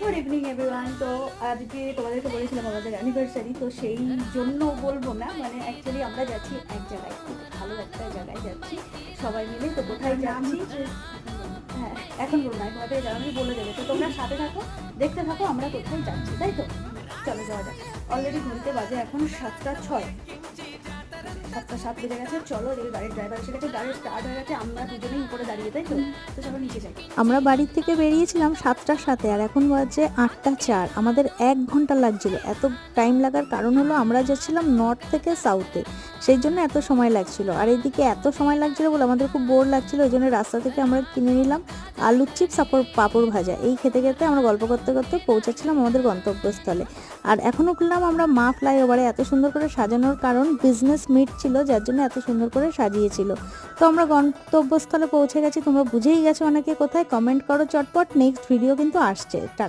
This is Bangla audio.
গুড ইভিনিং এভরিওয়ান তো আজকে তোমাদেরকে বলেছিলাম আমাদের অ্যানিভার্সারি তো সেই জন্য বলব না মানে অ্যাকচুয়ালি আমরা যাচ্ছি এক জায়গায় খুব ভালো একটা জায়গায় যাচ্ছি সবাই মিলে। তো কোথায় যাচ্ছি? হ্যাঁ এখন বলব না তোমাদের জানাবি বলে দেবে। তো তোমরা সাথে থাকো দেখতে থাকো আমরা কোথায় যাচ্ছি তাই তো? চলো যাওয়া যাক। অলরেডি ঘুরতে বাজে এখন সাতটা ছয়। সাতটা সাত বেজে গেছে, চলো এদিকে গাড়ির ড্রাইভার এসে গেছে গাড়ি স্টার্ট হয়ে গেছে, আমরা দুজনেই উপরে দাঁড়িয়ে, তাই তো? তো চলো নিচে যাই। আমরা বাড়ির থেকে বেরিয়েছিলাম সাতটার সাথে, আর এখন বাজে আটটা চার। আমাদের এক ঘণ্টা লাগছিল। এত টাইম লাগার কারণ হলো আমরা যাচ্ছিলাম নর্থ থেকে সাউথে সেই জন্য এত সময় লাগছিল। আর এইদিকে এত সময় লাগছিল বলে আমাদের খুব বোর লাগছিল, ওই জন্য রাস্তা থেকে আমরা কিনে নিলাম। আলুর চিপস পাপড়, পাঁপড় ভাজা। এই খেতে খেতে আমরা গল্প করতে করতে পৌঁছাচ্ছিলাম আমাদের গন্তব্যস্থলে। আর এখন উঠলাম আমরা মা ফ্লাইওভারে। এত সুন্দর করে সাজানোর কারণ বিজনেস মিট ছিল, যার জন্য এত সুন্দর করে সাজিয়েছিল। তো আমরা গন্তব্যস্থলে পৌঁছে গেছি। তোমরা বুঝেই গেছো অনেকে কোথায়। কমেন্ট করো চটপট। নেক্সট ভিডিও কিন্তু আসছে। টাটা।